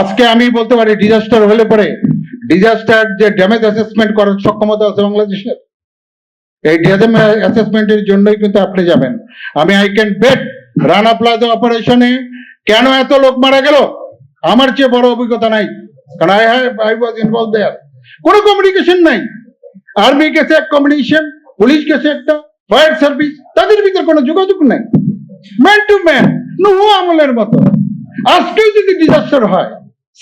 আজকে আমি বলতে পারি ডিজাস্টার হলে পরে ডিজাস্টার যে ড্যামেজ অ্যাসেসমেন্ট করার সক্ষমতা আছে বাংলাদেশের। এই ড্যামেজ অ্যাসেসমেন্টের জন্যই কিন্তু আপনি যাবেন। আমি I can bet Rana Plaza অপারেশনে কেন এত লোক মারা গেল? আমার চেয়ে বড় অভিজ্ঞতা নাই। কারণ I have I was involve there কোনো কমিউনিকেশন নাই। আর্মি গেছে এক কমিউনিকেশন পুলিশ গেছে একটা ফায়ার সার্ভিস তাদের ভিতরে কোনো যোগাযোগ নাই। ম্যান টু ম্যান নো আমলের মতো। আজকেও যদি ডিজাস্টার হয়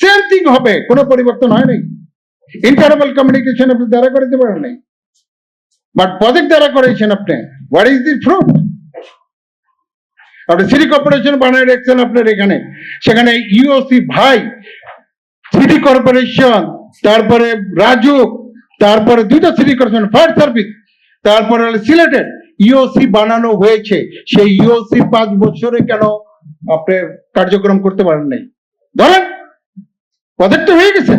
সেম থিং হবে, কোনো পরিবর্তন হয় নাই। ইন্টারনাল কমিউনিকেশন আপনি দ্বারা করতে পারেন নাই। বাট প্রজেক্ট দ্বারা করেছেন আপনি হোয়াট ইজ দি ফ্রুট আপনি সিটি কর্পোরেশন বানিয়ে রেখেছেন আপনার এখানে। সেখানে ইউওসি ভাই সিটি কর্পোরেশন তারপরে রাজু, তারপরে দুইটা সিটি কর্পোরেশন ফায়ার সার্ভিস তারপরে হলো সিলেটের ইওসি বানানো হয়েছে। সেই ইওসি পাঁচ বছরে কেন আপনি কার্যক্রম করতে পারেন নাই? ধরেন প্রজেক্ট হয়ে গেছে।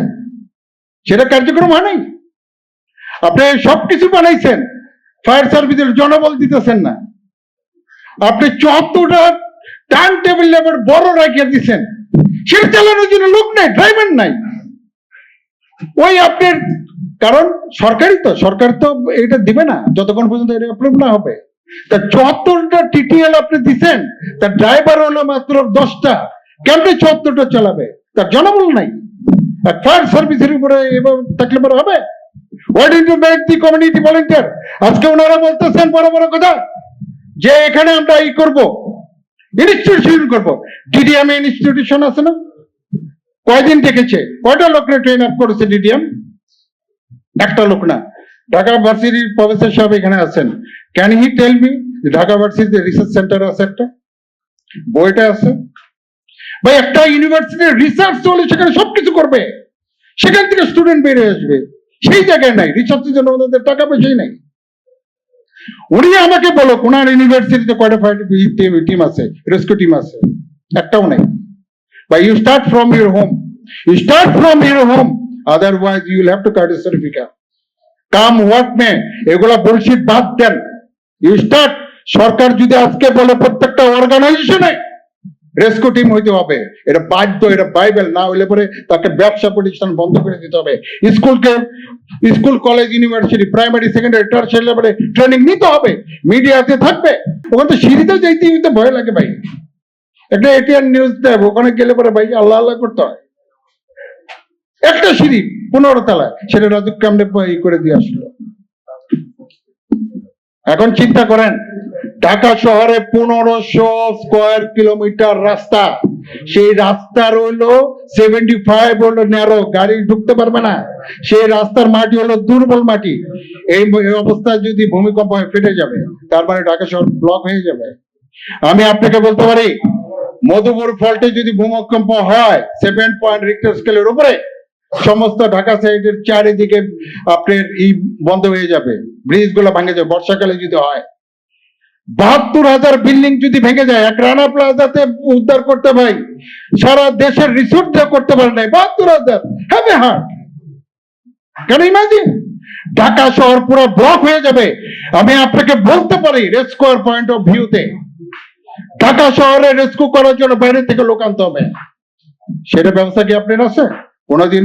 সেটা কার্যক্রম হয় নাই। আপনি সবকিছু বানাইছেন। ফায়ার সার্ভিসের জনবল দিতেছেন না। আপনি চুয়াত্তরটা টাইম টেবিল লেবার বড় রাখিয়ে দিচ্ছেন সেটা চালানোর জন্য লোক নাই, ড্রাইভার নাই। ওই আপনার, কারণ সরকারি তো, সরকার তো এটা দিবে না। যতক্ষণ পর্যন্ত এটা অ্যাপ্রুভ না হবে। তা চুয়াত্তরটা টিটিএল আপনি দিচ্ছেন তার ড্রাইভার হলো মাত্র দশটা। কেমনি চুয়াত্তরটা চালাবে? তার জনবল নাই। ফায়ার সার্ভিসের উপরে থাকলে পরে হবে। What is make the community volunteer আজকে ওনারা বলতেছেন বড় বড় কথা। যে এখানে আমরা এই করব। ইনস্টিটিউশন করব। ডিডিএম ইনস্টিটিউশন আছে না? কয়দিন দেখেছে? কয়টা লোকরে ট্রেন আপ করেছে ডিডিএম একটা লোক না। ঢাকা ভার্সিটির প্রফেসর সাহেব এখানে আছেন। Can he tell me Dhaka ভার্সিটিতে রিসার্চ সেন্টার আছে একটা? বইটা আছে? ভাই একটা ইউনিভার্সিটির রিসার্চ চলে, সেখানে সবকিছু করবে। সেখান থেকে স্টুডেন্ট বেড়ে আসবে। সেই জায়গায় নাই। রিসার্চের জন্য ওনাদের টাকা পয়সাই নাই। উনি আমাকে বলো কোনার ইউনিভার্সিটিতে কয়টা টিম আছে রেস্কিউ টিম আছে? একটাও নাই। বা you start from your home you start from your home otherwise you have to card certificate come what may এগুলা বলছি বাদ দেন। ইউ স্টার্ট সরকার যদি আজকে বলে, প্রত্যেকটা অর্গানাইজেশনে রেস্কিউ টিম হইতে হবে। এটা বাধ্য, এটা বাইবেল না হইলে পরে তাকে ব্যবসা প্রতিষ্ঠান বন্ধ করে দিতে হবে। স্কুলকে, school, college, university, primary, secondary tertiary লেভেলে ট্রেনিং নিতে হবে। মিডিয়াতে থাকবে। ওখানে তো সিঁড়িতে যাইতে হইতে ভয় লাগে ভাই। একটা এটিএন নিউজ দেব, ওখানে গেলে পরে ভাই আল্লাহ আল্লাহ করতে হয়। একটা সিঁড়ি, পনেরো তলায়, সেটা রাজুক কামড়ে ই করে দিয়ে আসলো। এখন চিন্তা করেন ঢাকা শহরে পনেরোশো স্কোয়ার কিলোমিটার রাস্তা। সেই রাস্তা রইল সেভেন্টি ফাইভ হলো ন্যারো গাড়ি ঢুকতে পারবে না। সেই রাস্তার মাটি হলো দুর্বল মাটি। এই অবস্থায় যদি ভূমিকম্প হয় ফেটে যাবে, তার মানে ঢাকা শহর ব্লক হয়ে যাবে। আমি আপনাকে বলতে পারি, মধুপুর ফল্টে যদি ভূমিকম্প হয় সেভেন পয়েন্ট রিক্টার স্কেলের উপরে, সমস্ত ঢাকা সাইডের চারিদিকে আপনার ই বন্ধ হয়ে যাবে। ব্রিজগুলো ভেঙে যাবে। বর্ষাকালে যদি হয় বাহাত্তর হাজার বিল্ডিং যদি ভেঙে যায়, এক রানা প্লাজাতে উদ্ধার করতে ভাই, সারা দেশের রিসোর্ট করতে পারে নাই, বাহাত্তর হাজার হ্যাঁ হার্ট কেন ইমাজিন ঢাকা শহর পুরো ব্লক হয়ে যাবে। আমি আপনাকে বলতে পারি রেস্কোয়ার পয়েন্ট অফ ভিউতে ঢাকা শহরে রেস্কিউ করার জন্য বাইরে থেকে লোক আনতে হবে। সেটা ব্যবস্থা কি আপনার আছে? কোনোদিন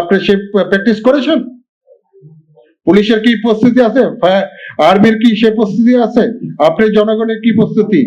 আপনি সে প্র্যাকটিস করেছেন? পুলিশের কি প্রস্তুতি আছে? আর্মির কি সে প্রস্তুতি আছে? আপনি জনগণের কি প্রস্তুতি?